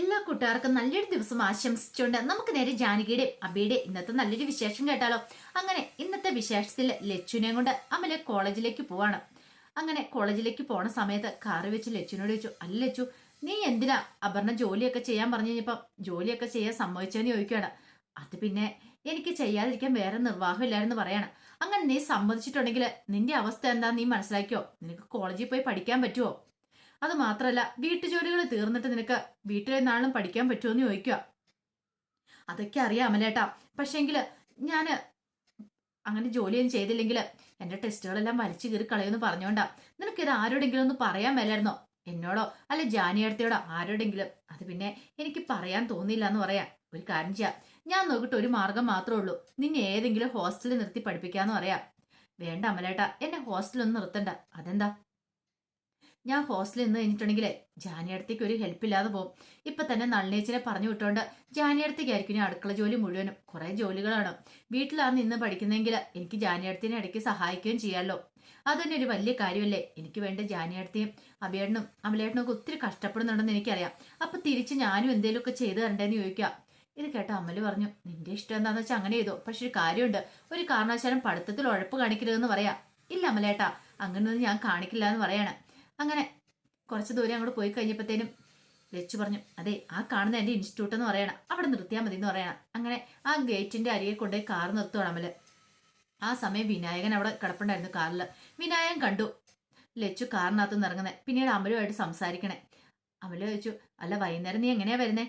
എല്ലാ കൂട്ടുകാർക്കും നല്ലൊരു ദിവസം ആശംസിച്ചുകൊണ്ട് നമുക്ക് നേരെ ജാനകിയുടെ അബിയുടെ ഇന്നത്തെ നല്ലൊരു വിശേഷം കേട്ടാലോ? അങ്ങനെ ഇന്നത്തെ വിശേഷത്തിൽ ലച്ചുനെയും കൊണ്ട് അമല കോളേജിലേക്ക് പോവാണ്. അങ്ങനെ കോളേജിലേക്ക് പോണ സമയത്ത് കാറ് വെച്ച് ലച്ചുനോട് ചോദിച്ചു അല്ല ലച്ചു നീ എന്തിനാ അപർണ ജോലിയൊക്കെ ചെയ്യാൻ പറഞ്ഞു കഴിഞ്ഞപ്പം ജോലിയൊക്കെ ചെയ്യാൻ സമ്മതിച്ചെന്ന് ചോദിക്കുകയാണ്. അത് പിന്നെ എനിക്ക് ചെയ്യാതിരിക്കാൻ വേറെ നിർവാഹമില്ലായിരുന്നു പറയാണ്. അങ്ങനെ നീ സമ്മതിച്ചിട്ടുണ്ടെങ്കിൽ നിന്റെ അവസ്ഥ എന്താ നീ മനസ്സിലാക്കിയോ നിനക്ക് കോളേജിൽ പോയി പഠിക്കാൻ പറ്റുമോ അത് മാത്രമല്ല വീട്ടുജോലികൾ തീർന്നിട്ട് നിനക്ക് വീട്ടിലെ നാളും പഠിക്കാൻ പറ്റുമെന്ന് ചോദിക്കുക അതൊക്കെ അറിയാം അമലേട്ടാ. പക്ഷേങ്കിൽ ഞാൻ അങ്ങനെ ജോലിയൊന്നും ചെയ്തില്ലെങ്കിൽ എന്റെ ടെസ്റ്റുകളെല്ലാം വലിച്ചു കീറി കളയുമെന്ന് പറഞ്ഞോണ്ടാ. നിനക്ക് ഇത് ആരോടെങ്കിലും ഒന്ന് പറയാൻ മേലായിരുന്നോ? എന്നോടോ? അല്ല ജാനിയടുത്തയോടോ ആരോടെങ്കിലും? അത് പിന്നെ എനിക്ക് പറയാൻ തോന്നിയില്ല എന്ന് പറയാം. ഒരു കാര്യം ചെയ്യാം. ഞാൻ നോക്കിയിട്ട് ഒരു മാർഗം മാത്രമേ ഉള്ളൂ. നിന്നെ ഏതെങ്കിലും ഹോസ്റ്റലിൽ നിർത്തി പഠിപ്പിക്കാന്ന് പറയാം. വേണ്ട അമലേട്ടാ എന്നെ ഹോസ്റ്റലൊന്നും നിർത്തണ്ട. അതെന്താ? ഞാൻ ഹോസ്റ്റലിൽ നിന്ന് കഴിഞ്ഞിട്ടുണ്ടെങ്കിലേ ജാനിയടുത്തേക്ക് ഒരു ഹെൽപ്പ് ഇല്ലാതെ പോകും. ഇപ്പൊ തന്നെ നളിനേച്ചിനെ പറഞ്ഞു വിട്ടോണ്ട് ജാനിയടുത്തേക്കായിരിക്കും അടുക്കള ജോലി മുഴുവനും. കുറെ ജോലികളാണ്. വീട്ടിലാണ് നിന്ന് പഠിക്കുന്നെങ്കിൽ എനിക്ക് ജാനിയടത്തിനെ ഇടയ്ക്ക് സഹായിക്കുകയും ചെയ്യാമല്ലോ അത് തന്നെ ഒരു വലിയ കാര്യമല്ലേ. എനിക്ക് വേണ്ട ജാനിയടത്തെയും അഭിയേട്ടനും അമലേട്ടനും ഒക്കെ ഒത്തിരി കഷ്ടപ്പെടുന്നുണ്ടെന്ന് എനിക്കറിയാം. അപ്പൊ തിരിച്ച് ഞാനും എന്തെങ്കിലുമൊക്കെ ചെയ്തു തരണ്ടേന്ന് ചോദിക്കാം. ഇത് കേട്ട അമൽ പറഞ്ഞു നിന്റെ ഇഷ്ടം എന്താണെന്ന് വെച്ചാൽ അങ്ങനെ ചെയ്തു. പക്ഷെ ഒരു കാര്യമുണ്ട്. ഒരു കാരണവശാലും പഠിത്തത്തിൽ ഉഴപ്പ് കാണിക്കരുതെന്ന് പറയാം. ഇല്ല അമലേട്ടാ അങ്ങനെയൊന്നും ഞാൻ കാണിക്കില്ല എന്ന് പറയാണ്. അങ്ങനെ കുറച്ച് ദൂരം അങ്ങോട്ട് പോയി കഴിഞ്ഞപ്പോഴത്തേനും ലച്ചു പറഞ്ഞു അതെ ആ കാണുന്ന എന്റെ ഇൻസ്റ്റിറ്റ്യൂട്ട് എന്ന് പറയണം. അവിടെ നിർത്തിയാൽ മതി എന്ന് പറയണം. അങ്ങനെ ആ ഗേറ്റിന്റെ അരികെ കൊണ്ടുപോയി കാർ നിർത്തുവാണ് അമൽ. ആ സമയം വിനായകൻ അവിടെ കിടപ്പുണ്ടായിരുന്നു കാറിൽ. വിനായകൻ കണ്ടു ലച്ചു കാറിനകത്ത് നിന്ന് ഇറങ്ങുന്നത് പിന്നീട് അമലുമായിട്ട് സംസാരിക്കണേ. അമൽ ചോദിച്ചു അല്ല വൈകുന്നേരം നീ എങ്ങനെയാ വരുന്നേ?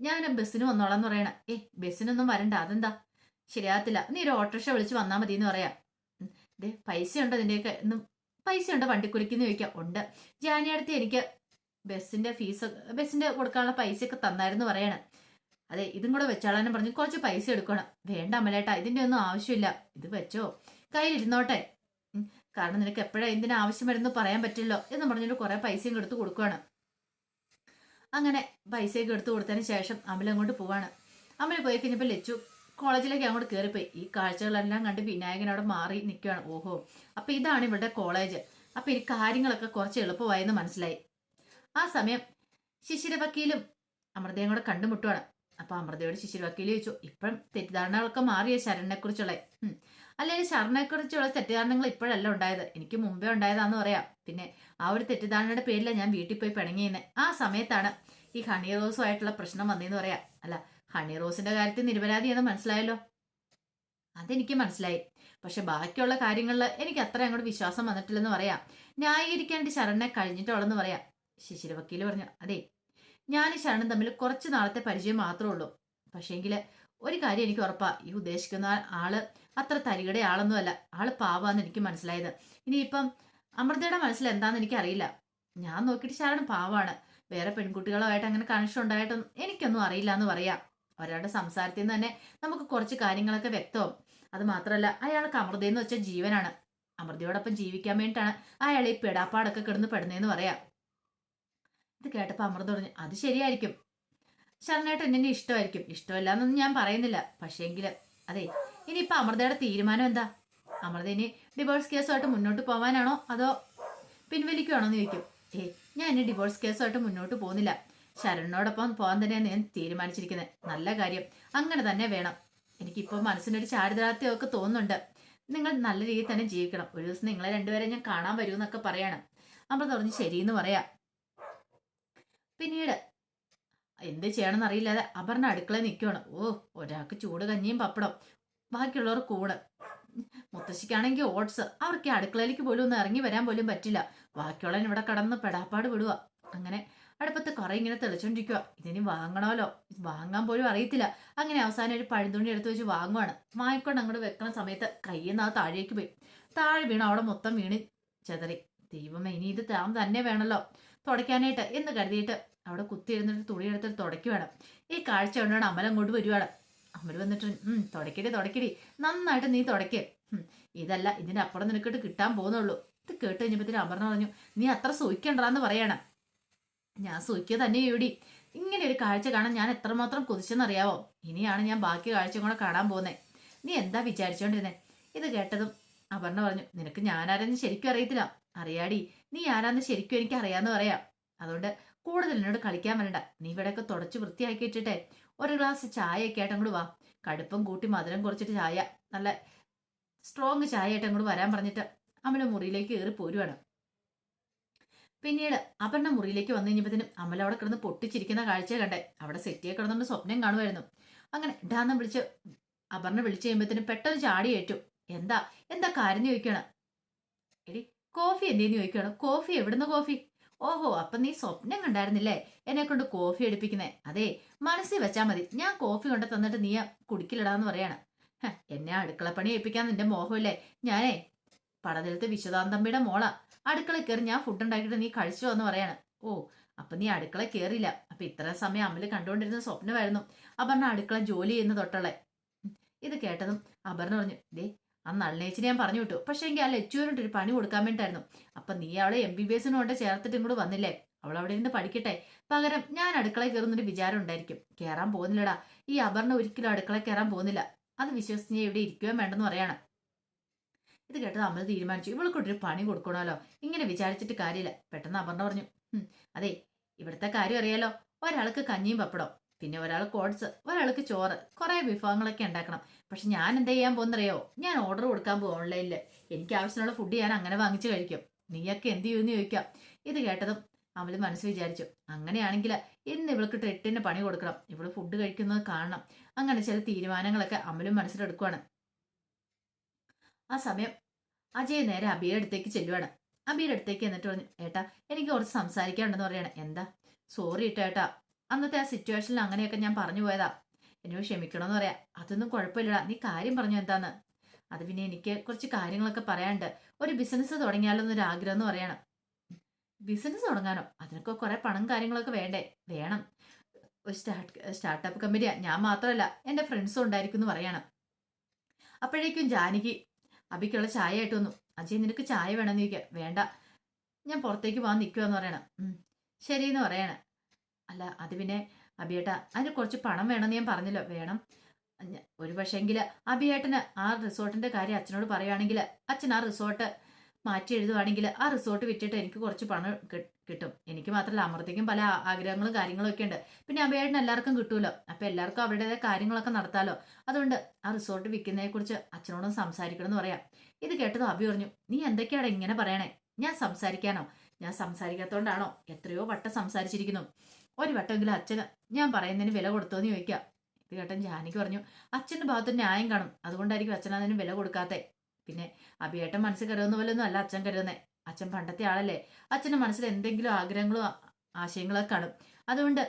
ഞാൻ ബസ്സിന് വന്നോളാം എന്ന് പറയണ. ഏ ബസ്സിനൊന്നും വരണ്ട അതെന്താ? ശരിയാകത്തില്ല. നീ ഒരു ഓട്ടോറിക്ഷ വിളിച്ച് വന്നാൽ മതി എന്ന് പറയാം ദേ പൈസ ഉണ്ടോ നിന്റെയൊക്കെ ഒന്നും പൈസ ഉണ്ട് വണ്ടിക്കുലിക്കെന്ന് ചോദിക്കാം ഉണ്ട്. ജാനിയടുത്ത് എനിക്ക് ബസ്സിന്റെ ഫീസ് ബസ്സിന്റെ കൊടുക്കാനുള്ള പൈസയൊക്കെ തന്നായിരുന്നു പറയണ. അതെ ഇതും കൂടെ വെച്ചാളാനും പറഞ്ഞു കുറച്ച് പൈസ എടുക്കണം. വേണ്ട അമലേട്ടാ ഇതിന്റെ ഒന്നും ആവശ്യമില്ല. ഇത് വെച്ചോ. കയ്യിലിരുന്നോട്ടെ. കാരണം നിനക്ക് എപ്പോഴാ എന്തിനാ ആവശ്യം വരുന്നു പറയാൻ പറ്റില്ലോ എന്ന് പറഞ്ഞിട്ട് കുറെ പൈസയും എടുത്ത് കൊടുക്കുകയാണ് അങ്ങനെ പൈസയൊക്കെ എടുത്തു കൊടുത്തതിന് ശേഷം അമൽ അങ്ങോട്ട് പോവാണ്. അമൽ പോയി കഴിഞ്ഞപ്പോൾ ലച്ചു കോളേജിലേക്ക് അങ്ങോട്ട് കയറിപ്പോയി ഈ കാഴ്ചകളെല്ലാം കണ്ട് വിനായകൻ അവിടെ മാറി നിൽക്കുകയാണ്. ഓഹോ. അപ്പൊ ഇതാണ് ഇവരുടെ കോളേജ്. അപ്പൊ ഈ കാര്യങ്ങളൊക്കെ കുറച്ച് എളുപ്പമായെന്ന് മനസ്സിലായി. ആ സമയം ശിശിര വക്കീലും അമൃതയും കൂടെ കണ്ടുമുട്ടുവാണ്. അപ്പൊ അമൃതയോട് ശിശിര വക്കീൽ ചോദിച്ചു ഇപ്പം തെറ്റിദ്ധാരണകളൊക്കെ മാറിയ ശരണിനെ കുറിച്ചുള്ള അല്ലെങ്കിൽ ശരണിനെ കുറിച്ചുള്ള തെറ്റിദ്ധാരണകൾ ഇപ്പോഴല്ല ഉണ്ടായത്. എനിക്ക് മുമ്പേ ഉണ്ടായതാന്ന് പറയാം. പിന്നെ ആ ഒരു തെറ്റിദ്ധാരണയുടെ പേരിലാണ് ഞാൻ വീട്ടിൽ പോയി പിണങ്ങിയെന്ന്. ആ സമയത്താണ് ഈ ഹണി റോസുമായിട്ടുള്ള പ്രശ്നം വന്നതെന്ന് പറയാം. അല്ല ഹണി റോസിന്റെ കാര്യത്തിൽ നിരപരാധി നിരപരാധിയെന്ന് മനസ്സിലായല്ലോ? അതെനിക്ക് മനസ്സിലായി. പക്ഷെ ബാക്കിയുള്ള കാര്യങ്ങളിൽ എനിക്ക് അത്ര അങ്ങോട്ട് വിശ്വാസം വന്നിട്ടില്ലെന്ന് പറയാം. ന്യായീകരിക്കാനായിട്ട് ശരണിനെ കഴിഞ്ഞിട്ടുള്ളെന്ന് പറയാം. ശിശിര വക്കീൽ പറഞ്ഞു അതെ ഞാൻ ശരണും തമ്മിൽ കുറച്ച് നാളത്തെ പരിചയം മാത്രമേ ഉള്ളൂ. പക്ഷേങ്കിൽ ഒരു കാര്യം എനിക്ക് ഉറപ്പാ. ഈ ഉദ്ദേശിക്കുന്ന ആൾ അത്ര തരികടെ ആളൊന്നുമല്ല ആൾ പാവാന്ന് എനിക്ക് മനസ്സിലായത്. ഇനിയിപ്പം അമൃതയുടെ മനസ്സിൽ എന്താന്ന് എനിക്കറിയില്ല ഞാൻ നോക്കിയിട്ട് ശരണം പാവാണ്. വേറെ പെൺകുട്ടികളോ ആയിട്ട് അങ്ങനെ കണക്ഷൻ ഉണ്ടായിട്ടൊന്നും എനിക്കൊന്നും അറിയില്ല എന്ന് പറയാം. ഒരാളുടെ സംസാരത്തിൽ നിന്ന് തന്നെ നമുക്ക് കുറച്ച് കാര്യങ്ങളൊക്കെ വ്യക്തമാവും. അത് മാത്രമല്ല അയാൾക്ക് എന്ന് വെച്ചാൽ ജീവനാണ്. അമൃതയോടൊപ്പം ജീവിക്കാൻ വേണ്ടിയിട്ടാണ് അയാൾ ഈ പെടാപ്പാടൊക്കെ കിടന്ന് പെടുന്നതെന്ന് പറയാം. ഇത് കേട്ടപ്പോൾ അമൃത പറഞ്ഞു അത് ശരിയായിരിക്കും. ശരണേട്ടൻ എന്നെ ഇഷ്ടമായിരിക്കും. ഇഷ്ടമല്ല എന്നൊന്നും ഞാൻ പറയുന്നില്ല. പക്ഷേങ്കിൽ അതെ ഇനിയിപ്പോൾ അമൃതയുടെ തീരുമാനം എന്താ? അമൃത ഇനി ഡിവോഴ്സ് കേസുമായിട്ട് മുന്നോട്ട് പോകാനാണോ അതോ പിൻവലിക്കുവാണോ എന്ന് ചോദിക്കും. ഏ ഞാൻ ഇനി ഡിവോഴ്സ് കേസുമായിട്ട് മുന്നോട്ട് പോകുന്നില്ല. ശരണിനോടൊപ്പം പോകാൻ തന്നെയാണ് ഞാൻ തീരുമാനിച്ചിരിക്കുന്നത്. നല്ല കാര്യം. അങ്ങനെ തന്നെ വേണം. എനിക്കിപ്പോൾ മനസ്സിനൊരു ചാരിതാർത്ഥ്യം ഒക്കെ തോന്നുന്നുണ്ട്. നിങ്ങൾ നല്ല രീതിയിൽ തന്നെ ജീവിക്കണം. ഒരു ദിവസം നിങ്ങളെ രണ്ടുപേരെ ഞാൻ കാണാൻ വരൂ എന്നൊക്കെ പറയാണ്. അമൃത പറഞ്ഞു ശരിയെന്ന് പറയാം. പിന്നീട് എന്ത് ചെയ്യണമെന്ന് അറിയില്ലാതെ അപർണ അടുക്കളയിൽ നിൽക്കുകയാണ് ഓ ഒരാൾക്ക് ചൂട് കഞ്ഞിയും പപ്പടം ബാക്കിയുള്ളവർ കൂട്. മുത്തശ്ശിക്കാണെങ്കിൽ ഓട്സ്. അവർക്ക് അടുക്കളയിലേക്ക് പോലും ഒന്ന് ഇറങ്ങി വരാൻ പോലും പറ്റില്ല. ബാക്കിയുള്ളവൻ ഇവിടെ കടന്ന് പെടാപ്പാട് വിടുക അങ്ങനെ അടുപ്പത്ത് കുറെ ഇങ്ങനെ തെളിച്ചോണ്ടിരിക്കുക ഇതിനി വാങ്ങണമല്ലോ വാങ്ങാൻ പോലും അറിയത്തില്ല. അങ്ങനെ അവസാനം ഒരു പഴുതുണി എടുത്ത് വെച്ച് വാങ്ങുവാണ്. വാങ്ങിക്കൊണ്ട് അങ്ങോട്ട് വെക്കണ സമയത്ത് കയ്യിൽ നിന്ന് ആ താഴേക്ക് പോയി. താഴെ വീണ് അവിടെ മൊത്തം വീണ് ചെതറി. ദൈവമേ ഇനി ഇത് താൻ തന്നെ വേണമല്ലോ തുടയ്ക്കാനായിട്ട് എന്ന് കരുതിയിട്ട് അവിടെ കുത്തിയിരുന്നിട്ട് തുണി എടുത്തിട്ട് തുടയ്ക്കുവാണ്. ഈ കാഴ്ച കൊണ്ടാണ് അമൽ അങ്ങോട്ട് വരുവാണ്. അമൽ വന്നിട്ട് തുടക്കടി തുടയ്ക്കടി നന്നായിട്ട് നീ തുടയ്ക്ക്. ഇതല്ല ഇതിന്റെ അപ്പുറം നിനക്കിട്ട് കിട്ടാൻ പോകുന്നുള്ളൂ. ഇത് കേട്ട് കഴിഞ്ഞപ്പോഴത്തേനും അമർന്ന് പറഞ്ഞു നീ അത്ര സൂഹിക്കണ്ടെന്ന് പറയണം. ഞാൻ സുഖിക്കുക തന്നെ ഇവിടെ ഇങ്ങനെ ഒരു കാഴ്ച കാണാൻ ഞാൻ എത്രമാത്രം കുതിച്ചെന്നറിയാവോ? ഇനിയാണ് ഞാൻ ബാക്കി കാഴ്ച കൂടെ കാണാൻ പോകുന്നത് നീ എന്താ വിചാരിച്ചോണ്ടിരുന്നേ? ഇത് കേട്ടതും അപർണ പറഞ്ഞു നിനക്ക് ഞാനാരെന്ന് ശരിക്കും അറിയത്തില്ല. അറിയാടി നീ ആരാന്ന് ശരിക്കും എനിക്ക് അറിയാന്ന് പറയാം. അതുകൊണ്ട് കൂടുതൽ എന്നോട് കളിക്കാൻ വരണ്ട. നീ ഇവിടെയൊക്കെ തുടച്ച് വൃത്തിയാക്കി ഇട്ടിട്ടെ. ഒരു ഗ്ലാസ് ചായയൊക്കെ ആയിട്ട് അങ്ങോട്ട് വാ. കടുപ്പം കൂട്ടി മധുരം കുറച്ചിട്ട് ചായ. നല്ല സ്ട്രോങ് ചായ ആയിട്ട് അങ്ങോട്ട് വരാൻ പറഞ്ഞിട്ട് അമല മുറിയിലേക്ക് കയറി പോരുവാണ്. പിന്നീട് അപർണ മുറിയിലേക്ക് വന്നു കഴിഞ്ഞപ്പോഴത്തേനും അമല അവിടെ കിടന്ന് പൊട്ടിച്ചിരിക്കുന്ന കാഴ്ച കണ്ടേ. അവിടെ സെറ്റിയെ കിടന്നുകൊണ്ട് സ്വപ്നം കാണുമായിരുന്നു. അങ്ങനെ ഇടാന്ന് വിളിച്ച് അപർണ വിളിച്ചു കഴിയുമ്പോഴത്തേനും പെട്ടെന്ന് ചാടി ഏറ്റു. എന്താ? എന്താ കാര്യം? ചോദിക്കണം എടി കോഫി എന്തേന്ന്? ചോദിക്കണം കോഫി? എവിടുന്ന് കോഫി? ഓഹോ അപ്പൊ നീ സ്വപ്നം കണ്ടായിരുന്നില്ലേ? എന്നെ കൊണ്ട് കോഫി എടുപ്പിക്കുന്നേ. അതെ മനസ്സിൽ വെച്ചാ മതി. ഞാൻ കോഫി കൊണ്ട് തന്നിട്ട് നീ കുടിക്കില്ലടാന്ന് പറയാണ്. എന്നെ അടുക്കളപ്പണി ഏൽപ്പിക്കാൻ നിന്റെ മോഹമില്ലേ? ഞാനേ പടനിലത്ത് വിശ്വതാന്തമ്പിയുടെ മോള. അടുക്കള കയറി ഞാൻ ഫുഡ് ഉണ്ടാക്കിയിട്ട് നീ കഴിച്ചു എന്ന് പറയാണ്. ഓ അപ്പൊ നീ അടുക്കള കയറിയില്ല. അപ്പൊ ഇത്ര സമയം അമൽ കണ്ടുകൊണ്ടിരുന്ന സ്വപ്നമായിരുന്നു. അപർണ അടുക്കള ജോലി ചെയ്യുന്ന തൊട്ടളെ ഇത് കേട്ടതും അപർണ പറഞ്ഞു ദേ ആ നളിനേച്ചിനെ ഞാൻ പറഞ്ഞു വിട്ടു. പക്ഷെ എങ്കിൽ ആ ലച്ചുവിനോട്ട് ഒരു പണി കൊടുക്കാൻ വേണ്ടിയിട്ടായിരുന്നു. അപ്പൊ നീ അവളെ എം ബി ബി എസിനും കൊണ്ട് ചേർത്തിട്ട് ഇങ്ങോട്ട് വന്നില്ലേ? അവൾ അവിടെ ഇരുന്ന് പഠിക്കട്ടെ. പകരം ഞാൻ അടുക്കള കയറുന്നൊരു വിചാരം ഉണ്ടായിരിക്കും. കയറാൻ പോകുന്നില്ലടാ. ഈ അപർണ ഒരിക്കലും അടുക്കള കയറാൻ പോകുന്നില്ല. അത് വിശ്വസിച്ച് ഇവിടെ ഇരിക്കുകയും വേണ്ടെന്ന് പറയാണ്. ഇത് കേട്ടത് അമൽ തീരുമാനിച്ചു. ഇവൾക്കൊട്ടൊരു പണി കൊടുക്കണമല്ലോ. ഇങ്ങനെ വിചാരിച്ചിട്ട് കാര്യമില്ല. പെട്ടെന്ന് അപർണ പറഞ്ഞു. അതെ ഇവിടുത്തെ കാര്യം അറിയാലോ. ഒരാൾക്ക് കഞ്ഞിയും പപ്പടം പിന്നെ ഒരാൾക്ക് ഓട്സ് ഒരാൾക്ക് ചോറ് കുറെ വിഭവങ്ങളൊക്കെ ഉണ്ടാക്കണം. പക്ഷെ ഞാൻ എന്താ ചെയ്യാൻ പോകുന്നറിയോ? ഞാൻ ഓർഡർ കൊടുക്കാൻ പോകും ഓൺലൈനിൽ എനിക്ക് ആവശ്യമുള്ള ഫുഡ് ഞാൻ അങ്ങനെ വാങ്ങിച്ചു കഴിക്കും. നീയൊക്കെ എന്ത് ചെയ്യുമെന്ന് ചോദിക്കാം. ഇത് കേട്ടതും അവൾ മനസ്സ് വിചാരിച്ചു. അങ്ങനെയാണെങ്കിൽ ഇന്ന് ഇവൾക്ക് ട്രെട്ടിന് പണി കൊടുക്കണം. ഇവൾ ഫുഡ് കഴിക്കുന്നത് കാണണം. അങ്ങനെ ചില തീരുമാനങ്ങളൊക്കെ അമലും മനസ്സിലെടുക്കുവാണ്. ആ സമയം അജയ് നേരെ അബിയുടെ അടുത്തേക്ക് ചെല്ലുവാണ്. അബിയുടെ അടുത്തേക്ക് എന്നിട്ട് പറഞ്ഞു ഏട്ടാ എനിക്ക് കുറച്ച് സംസാരിക്കാനുണ്ടെന്ന് പറയണം. എന്താ? സോറി ഇട്ടോ ഏട്ടാ. അന്നത്തെ ആ സിറ്റുവേഷനിൽ അങ്ങനെയൊക്കെ ഞാൻ പറഞ്ഞു പോയതാ. എന്നോട് ക്ഷമിക്കണമെന്ന് പറയാം. അതൊന്നും കുഴപ്പമില്ലടാ. നീ കാര്യം പറഞ്ഞു എന്താന്ന്? അത് പിന്നെ എനിക്ക് കുറച്ച് കാര്യങ്ങളൊക്കെ പറയാനുണ്ട്. ഒരു ബിസിനസ് തുടങ്ങിയാലോ എന്നൊരു ആഗ്രഹം എന്ന് പറയണം. ബിസിനസ് തുടങ്ങാനോ? അതിനൊക്കെ കുറെ പണം കാര്യങ്ങളൊക്കെ വേണ്ടേ? വേണം. ഒരു സ്റ്റാർട്ട് സ്റ്റാർട്ടപ്പ് കമ്പനിയാ ഞാൻ മാത്രമല്ല എന്റെ ഫ്രണ്ട്സും ഉണ്ടായിരിക്കും എന്ന് പറയണം. അപ്പോഴേക്കും ജാനകി അബിക്കുള്ള ചായ ആയിട്ട് വന്നു. അജയ് നിനക്ക് ചായ വേണമെന്ന് ചോദിക്കുക വേണ്ട. ഞാൻ പുറത്തേക്ക് പോകാൻ നിൽക്കുമെന്ന് പറയണം. ശരി ശരിയെന്ന് പറയണം. അല്ല അത് പിന്നെ അബിയേട്ട അതിന് കുറച്ച് പണം വേണമെന്ന് ഞാൻ പറഞ്ഞല്ലോ. വേണം. ഒരു പക്ഷേങ്കിൽ അബിയേട്ടന് ആ റിസോർട്ടിന്റെ കാര്യം അച്ഛനോട് പറയുകയാണെങ്കിൽ അച്ഛൻ ആ റിസോർട്ട് മാറ്റി എഴുതുവാണെങ്കിൽ ആ റിസോർട്ട് വിറ്റിട്ട് എനിക്ക് കുറച്ച് പണം കിട്ടും. എനിക്ക് മാത്രമല്ല അമൃതയ്ക്കും പല ആഗ്രഹങ്ങളും കാര്യങ്ങളും ഒക്കെ ഉണ്ട്. പിന്നെ അഭയായിട്ട് എല്ലാവർക്കും കിട്ടുമല്ലോ അപ്പൊ എല്ലാവർക്കും അവരുടേതായ കാര്യങ്ങളൊക്കെ നടത്താലോ? അതുകൊണ്ട് ആ റിസോർട്ട് വിൽക്കുന്നതിനെ കുറിച്ച് അച്ഛനോടും സംസാരിക്കണം എന്ന് പറയാം. ഇത് കേട്ടത് അഭി പറഞ്ഞു നീ എന്തൊക്കെയാണ് ഇങ്ങനെ പറയണേ? ഞാൻ സംസാരിക്കാനോ? ഞാൻ സംസാരിക്കാത്തോണ്ടാണോ എത്രയോ വട്ടം സംസാരിച്ചിരിക്കുന്നു? ഒരു വട്ടമെങ്കിലും അച്ഛന് ഞാൻ പറയുന്നതിന് വില കൊടുത്തോന്ന് ചോദിക്കാം. ഇത് കേട്ടൻ ജാനിക്ക് പറഞ്ഞു അച്ഛന്റെ ഭാഗത്ത് ന്യായം കാണും. അതുകൊണ്ടായിരിക്കും അച്ഛൻ അതിന് വില കൊടുക്കാത്തെ. പിന്നെ അഭിയേട്ടൻ മനസ്സിൽ കരുതുന്ന പോലൊന്നും അല്ല അച്ഛൻ കരുതുന്നത് അച്ഛൻ പണ്ടത്തെ ആളല്ലേ. അച്ഛന്റെ മനസ്സിൽ എന്തെങ്കിലും ആഗ്രഹങ്ങളോ ആശയങ്ങളോ കാണും. അതുകൊണ്ട്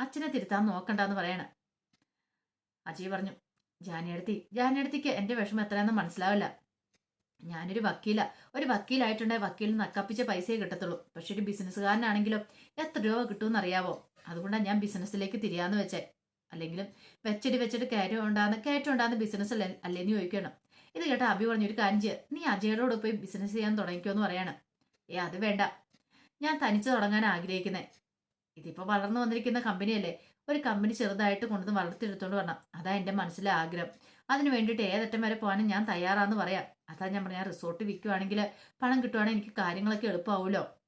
അച്ഛനെ തിരുത്താൻ നോക്കണ്ടെന്ന് പറയണം. അജയ് പറഞ്ഞു ജാനിയടുത്തി ജാനിയടുത്തിക്ക് എന്റെ വിഷമം എത്രയാണെന്ന് മനസ്സിലാവില്ല. ഞാനൊരു വക്കീല. ഒരു വക്കീലായിട്ടുണ്ടെങ്കിൽ വക്കീലിന് നക്കപ്പിച്ച പൈസയെ കിട്ടത്തുള്ളൂ. പക്ഷെ ഒരു ബിസിനസ്സുകാരനാണെങ്കിലോ എത്ര രൂപ കിട്ടുമെന്ന് അറിയാവോ അതുകൊണ്ടാണ് ഞാൻ ബിസിനസ്സിലേക്ക് തിരിയാന്ന് വെച്ചേ. അല്ലെങ്കിലും വെച്ചിട്ട് വെച്ചിട്ട് കയറ്റം ഉണ്ടാകുന്ന കയറ്റം ഉണ്ടാകുന്ന ബിസിനസ് അല്ലേ അല്ലേന്ന് ചോദിക്കണം. ഇത് കേട്ട അഭി പറഞ്ഞു ഒരു കാര്യം ചെയ്യാം. നീ അജയോട് പോയി ബിസിനസ് ചെയ്യാൻ തുടങ്ങിക്കോ എന്ന് പറയാണ്. ഏ അത് വേണ്ട. ഞാൻ തനിച്ച് തുടങ്ങാൻ ആഗ്രഹിക്കുന്നേ. ഇതിപ്പോ വളർന്നു വന്നിരിക്കുന്ന കമ്പനിയല്ലേ ഒരു കമ്പനി ചെറുതായിട്ട് കൊണ്ടുവന്ന് വളർത്തിയെടുത്തോണ്ട് വരണം. അതാ എന്റെ മനസ്സിലെ ആഗ്രഹം. അതിന് വേണ്ടിയിട്ട് ഏതറ്റം വരെ പോകാനും ഞാൻ തയ്യാറാന്ന് പറയാം. അതാ ഞാൻ പറഞ്ഞ റിസോർട്ട് വിൽക്കുവാണെങ്കിൽ പണം കിട്ടുവാണെങ്കിൽ എനിക്ക് കാര്യങ്ങളൊക്കെ എളുപ്പമാവുമല്ലോ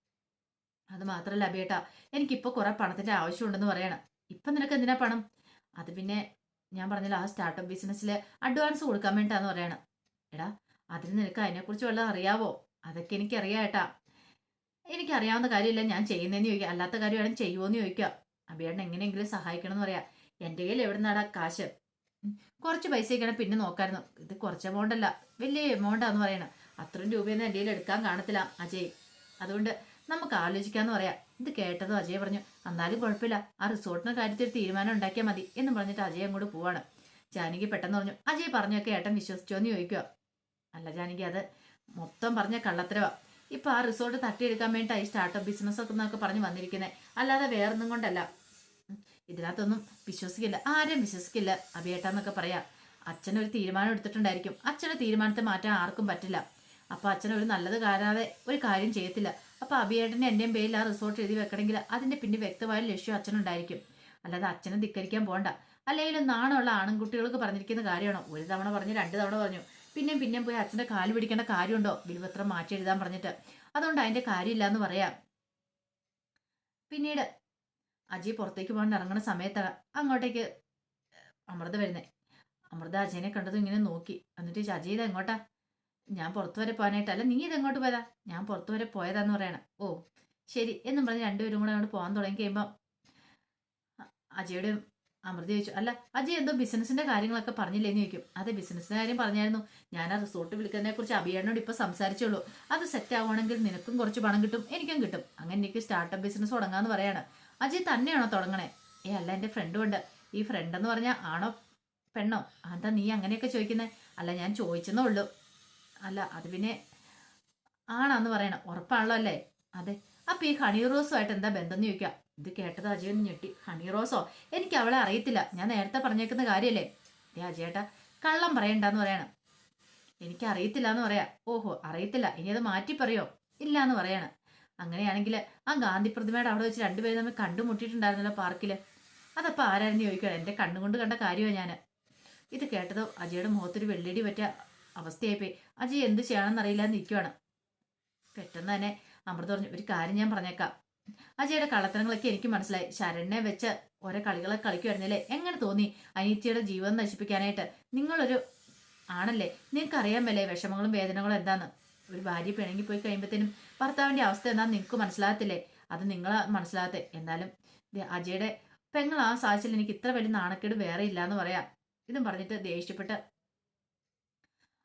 അത് മാത്രല്ല അബിയേട്ടാ എനിക്കിപ്പോൾ കുറെ പണത്തിന്റെ ആവശ്യമുണ്ടെന്ന് പറയണം. ഇപ്പൊ നിനക്ക് എന്തിനാ പണം? അത് പിന്നെ ഞാൻ പറഞ്ഞല്ലോ ആ സ്റ്റാർട്ടപ്പ് ബിസിനസ്സിൽ അഡ്വാൻസ് കൊടുക്കാൻ വേണ്ടിട്ടാന്ന് പറയണം. എടാ അതിന് നിനക്ക് അതിനെക്കുറിച്ച് വല്ലതും അറിയാവോ? അതൊക്കെ എനിക്കറിയാം ഏട്ടാ എനിക്കറിയാവുന്ന കാര്യമില്ല ഞാൻ ചെയ്യുന്നതെന്ന് ചോദിക്കുക അല്ലാത്ത കാര്യമാണെങ്കിൽ ചെയ്യുമോയെന്ന് ചോദിക്കുക അബിയേട്ടൻ എങ്ങനെയെങ്കിലും സഹായിക്കണം എന്ന് പറയാം. എന്റെ കയ്യിൽ എവിടെ നിന്നാടാ കാശ്? കുറച്ച് കുറച്ച് പൈസയൊക്കെയാണ് പിന്നെ നോക്കായിരുന്നു. ഇത് കുറച്ച് എമൗണ്ട് അല്ല വലിയ എമൗണ്ടാന്ന് പറയണം. അത്രയും രൂപയൊന്നും എന്റെ കയ്യിൽ എടുക്കാൻ കാണത്തില്ല അജയ്. അതുകൊണ്ട് നമുക്ക് ആലോചിക്കാന്ന് പറയാം. ഇത് കേട്ടതും അജയ് പറഞ്ഞു എന്നാലും കുഴപ്പമില്ല. ആ റിസോർട്ടിന് കാര്യത്തിൽ തീരുമാനം ഉണ്ടാക്കിയാൽ മതി എന്ന് പറഞ്ഞിട്ട് അജയ് അങ്ങോട്ട് പോവാണ്. ജാനകി പെട്ടെന്ന് പറഞ്ഞു അജയ് പറഞ്ഞൊക്കെ ഏട്ടൻ വിശ്വസിച്ചോന്ന് ചോദിക്കുക അല്ല ജാനകി അത് മൊത്തം പറഞ്ഞ കള്ളത്തരവ. ഇപ്പൊ ആ റിസോർട്ട് തട്ടിയെടുക്കാൻ വേണ്ടിയിട്ടായി സ്റ്റാർട്ടപ്പ് ബിസിനസ് ഒക്കെ എന്നൊക്കെ പറഞ്ഞ് വന്നിരിക്കുന്നത് അല്ലാതെ വേറൊന്നും കൊണ്ടല്ല. ഇതിനകത്തൊന്നും വിശ്വസിക്കില്ല. ആരും വിശ്വസിക്കില്ല. അഭിയേട്ടാന്നൊക്കെ പറയാ. അച്ഛനൊരു തീരുമാനം എടുത്തിട്ടുണ്ടായിരിക്കും. അച്ഛന്റെ തീരുമാനത്തെ മാറ്റാൻ ആർക്കും പറ്റില്ല. അപ്പൊ അച്ഛൻ ഒരു നല്ലത് കാരാതെ ഒരു കാര്യം ചെയ്യത്തില്ല. അപ്പൊ അഭിയേട്ടനെ എന്റെയും പേരിൽ ആ റിസോർട്ട് എഴുതി വെക്കണമെങ്കിൽ അതിന്റെ പിന്നെ വ്യക്തമായ ലക്ഷ്യം അച്ഛനുണ്ടായിരിക്കും അല്ലാതെ അച്ഛനെ ധിക്കരിക്കാൻ പോകണ്ട അല്ലെങ്കിൽ നാണമുള്ള ആൺകുട്ടികൾക്ക് പറഞ്ഞിരിക്കുന്ന കാര്യമാണോ? ഒരു തവണ പറഞ്ഞു രണ്ട് തവണ പറഞ്ഞു. പിന്നെയും പിന്നെയും പോയി അച്ഛന്റെ കാൽ പിടിക്കേണ്ട കാര്യമുണ്ടോ? ബിൽപത്രം മാറ്റി എഴുതാൻ പറഞ്ഞിട്ട്. അതുകൊണ്ട് അതിന്റെ കാര്യമില്ല എന്ന് പറയാം. പിന്നീട് അജയ് പുറത്തേക്ക് പോകാൻ ഇറങ്ങുന്ന സമയത്താണ് അങ്ങോട്ടേക്ക് അമൃത വരുന്നേ. അമൃത അജയനെ കണ്ടതും ഇങ്ങനെ നോക്കി. എന്നിട്ട് ചോദിച്ചു, അജയ് ഇത് എങ്ങോട്ടാ? ഞാൻ പുറത്തു വരെ പോകാനായിട്ട് അല്ല നീ ഇത് എങ്ങോട്ട് പോയതാ? ഞാൻ പുറത്തു വരെ പോയതാന്ന് പറയണം. ഓ ശരി. എന്നും പറഞ്ഞ് രണ്ടുപേരും കൂടെ അങ്ങോട്ട് പോകാൻ തുടങ്ങി കഴിയുമ്പം അജയുടെ അമൃത ചോദിച്ചു അല്ല അജയ് എന്തോ ബിസിനസിന്റെ കാര്യങ്ങളൊക്കെ പറഞ്ഞില്ലേന്ന് ചോദിക്കും. അതെ ബിസിനസിന്റെ കാര്യം പറഞ്ഞായിരുന്നു. ഞാൻ ആ റിസോർട്ട് വിളിക്കുന്നതിനെ കുറിച്ച് അഭിയാനോട് ഇപ്പൊ സംസാരിച്ചുള്ളൂ അത് സെറ്റ് ആവുകയാണെങ്കിൽ നിനക്കും കുറച്ച് പണം കിട്ടും എനിക്കും കിട്ടും. അങ്ങനെ എനിക്ക് സ്റ്റാർട്ടപ്പ് ബിസിനസ് തുടങ്ങാന്ന് പറയാണ്. അജി തന്നെയാണോ തുടങ്ങണേ? ഏ അല്ല എന്റെ ഫ്രണ്ടും ഉണ്ട്. ഈ ഫ്രണ്ട് എന്ന് പറഞ്ഞാൽ ആണോ പെണ്ണോ? അതാ നീ അങ്ങനെയൊക്കെ ചോദിക്കുന്നേ? അല്ല ഞാൻ ചോദിച്ചെന്നേ ഉള്ളൂ. അല്ല അത് പിന്നെ ആണാന്ന് പറയണം. ഉറപ്പാണല്ലോ അല്ലേ? അതെ. അപ്പൊ ഈ ഹണി റോസുമായിട്ട് എന്താ ബന്ധം ചോദിക്കാം? ഇത് കേട്ടത് അജയ് ഒന്ന് ഞെട്ടി. ഹണി റോസോ എനിക്ക് അവളെ അറിയത്തില്ല. ഞാൻ നേരത്തെ പറഞ്ഞേക്കുന്ന കാര്യമല്ലേ ഏ അജയേട്ടാ കള്ളം പറയണ്ടെന്ന് പറയണം. എനിക്ക് അറിയത്തില്ല എന്ന് പറയാ. ഓഹോ അറിയത്തില്ല. ഇനി അത് മാറ്റി പറയോ ഇല്ല എന്ന് പറയണം. അങ്ങനെയാണെങ്കിൽ ആ ഗാന്ധി പ്രതിമയുടെ അവിടെ വെച്ച് രണ്ടുപേരും തമ്മിൽ കണ്ടുമുട്ടിയിട്ടുണ്ടായിരുന്നല്ലോ പാർക്കിൽ അതപ്പോൾ ആരായിരുന്നു ചോദിക്കണം എന്റെ കണ്ണുകൊണ്ട് കണ്ട കാര്യമാണ് ഞാൻ ഇത് കേട്ടത് അജയുടെ മുഖത്തൊരു വെള്ളിടി പറ്റിയ അവസ്ഥയായിപ്പോയി. അജയ് എന്ത് ചെയ്യണമെന്നറിയില്ല എന്ന് നിൽക്കുവാണ് പെട്ടെന്ന് തന്നെ അമൃത പറഞ്ഞു ഒരു കാര്യം ഞാൻ പറഞ്ഞേക്കാം. അജയുടെ കള്ളത്തരങ്ങളൊക്കെ എനിക്ക് മനസ്സിലായി. ശരണ്യെ വെച്ച് ഓരോ കളികളെ കളിക്കുമായിരുന്നില്ലേ എങ്ങനെ തോന്നി അനീത്തിയുടെ ജീവൻ നശിപ്പിക്കാനായിട്ട്? നിങ്ങളൊരു ആണല്ലേ? നിങ്ങൾക്ക് അറിയാമല്ലേ വിഷമങ്ങളും വേദനകളും എന്താന്ന്? ഒരു ഭാര്യ പിണങ്ങി പോയി കഴിയുമ്പോഴത്തേനും ഭർത്താവിന്റെ അവസ്ഥ എന്താണെന്ന് നിങ്ങൾക്ക് മനസ്സിലാകത്തില്ലേ? അത് നിങ്ങൾ മനസ്സിലാകത്തെ. എന്നാലും അജയുടെ പെങ്ങൾ ആ സാഹചര്യം എനിക്ക് ഇത്ര വലിയ നാണക്കേട് വേറെ ഇല്ല എന്ന് പറയാം. ഇതും പറഞ്ഞിട്ട് ദേഷ്യപ്പെട്ട്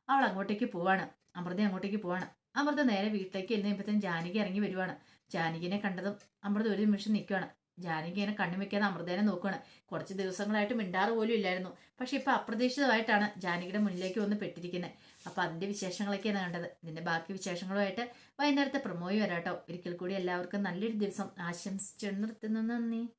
അവൾ അങ്ങോട്ടേക്ക് പോവാണ്. അമൃത അങ്ങോട്ടേക്ക് പോവാണ്. അമൃത നേരെ വീട്ടിലേക്ക് എഴുന്നേപ്പത്തേനും ജാനകി ഇറങ്ങി വരുവാണ്. ജാനകിനെ കണ്ടതും അമൃത ഒരു നിമിഷം നിൽക്കുവാണ്. ജാനകി ഇങ്ങനെ കണ്ണു വെക്കാതെ അമൃതേനെ നോക്കുകയാണ് കുറച്ച് ദിവസങ്ങളായിട്ട് മിണ്ടാറ് പോലും ഇല്ലായിരുന്നു. പക്ഷെ ഇപ്പൊ അപ്രതീക്ഷിതമായിട്ടാണ് ജാനകിയുടെ മുന്നിലേക്ക് വന്ന് പെട്ടിരിക്കുന്നത് അപ്പൊ അതിന്റെ വിശേഷങ്ങളൊക്കെയാണ് കണ്ടത്. ഇതിന്റെ ബാക്കി വിശേഷങ്ങളുമായിട്ട് വൈകുന്നേരത്തെ പ്രമോയി വരാട്ടോ. ഒരിക്കൽ കൂടി എല്ലാവർക്കും നല്ലൊരു ദിവസം. ആശംസിച്ചു നിർത്തുന്നു. നന്ദി.